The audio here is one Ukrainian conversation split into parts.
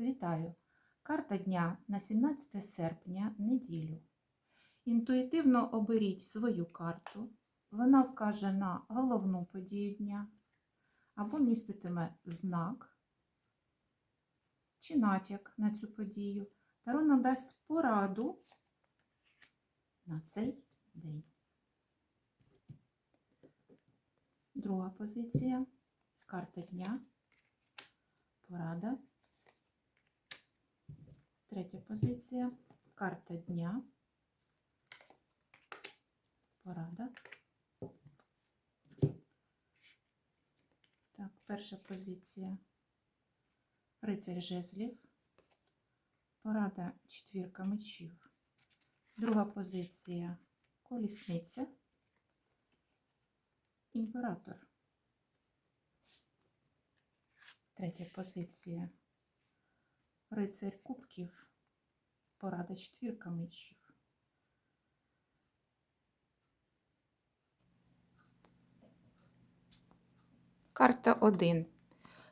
Вітаю! Карта дня на 17 серпня, неділю. Інтуїтивно оберіть свою карту. Вона вкаже на головну подію дня або міститиме знак чи натяк на цю подію. Таро надасть пораду на цей день. Друга позиція. Карта дня. Порада. Третя позиція. Карта дня. Порада. Так, перша позиція. Рицарь жезлів. Порада четвірка мечів. Друга позиція колісниця. Імператор. Третя позиція. Рицарь кубків. Порада четвірка мечів. Карта 1.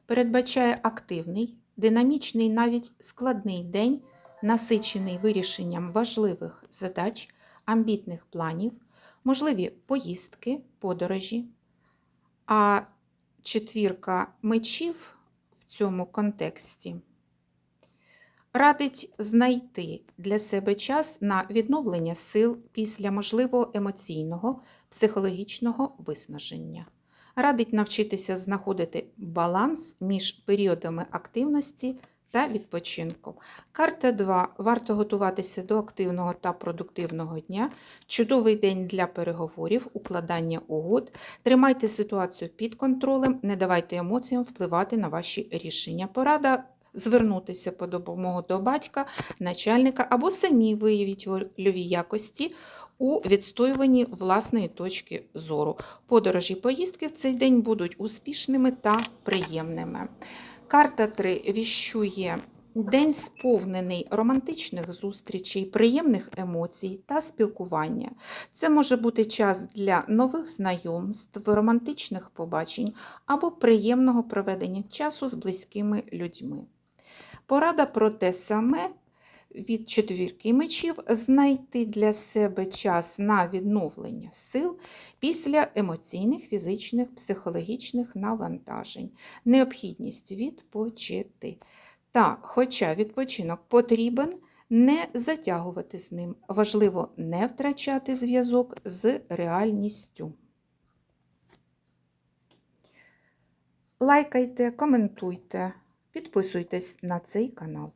Передбачає активний, динамічний, навіть складний день, насичений вирішенням важливих задач, амбітних планів, можливі поїздки, подорожі. А четвірка мечів в цьому контексті радить знайти для себе час на відновлення сил після можливо емоційного, психологічного виснаження. Радить навчитися знаходити баланс між періодами активності та відпочинку. Карта 2. Варто готуватися до активного та продуктивного дня. Чудовий день для переговорів, укладання угод. Тримайте ситуацію під контролем, не давайте емоціям впливати на ваші рішення. Порада звернутися по допомогу до батька, начальника або самі виявіть вольові якості у відстоюванні власної точки зору. Подорожі поїздки в цей день будуть успішними та приємними. Карта 3 віщує день сповнений романтичних зустрічей, приємних емоцій та спілкування. Це може бути час для нових знайомств, романтичних побачень або приємного проведення часу з близькими людьми. Порада про те саме від четвірки мечів знайти для себе час на відновлення сил після емоційних, фізичних, психологічних навантажень, необхідність відпочити. Та, хоча відпочинок потрібен, не затягувати з ним. Важливо не втрачати зв'язок з реальністю. Лайкайте, коментуйте, підписуйтесь на цей канал.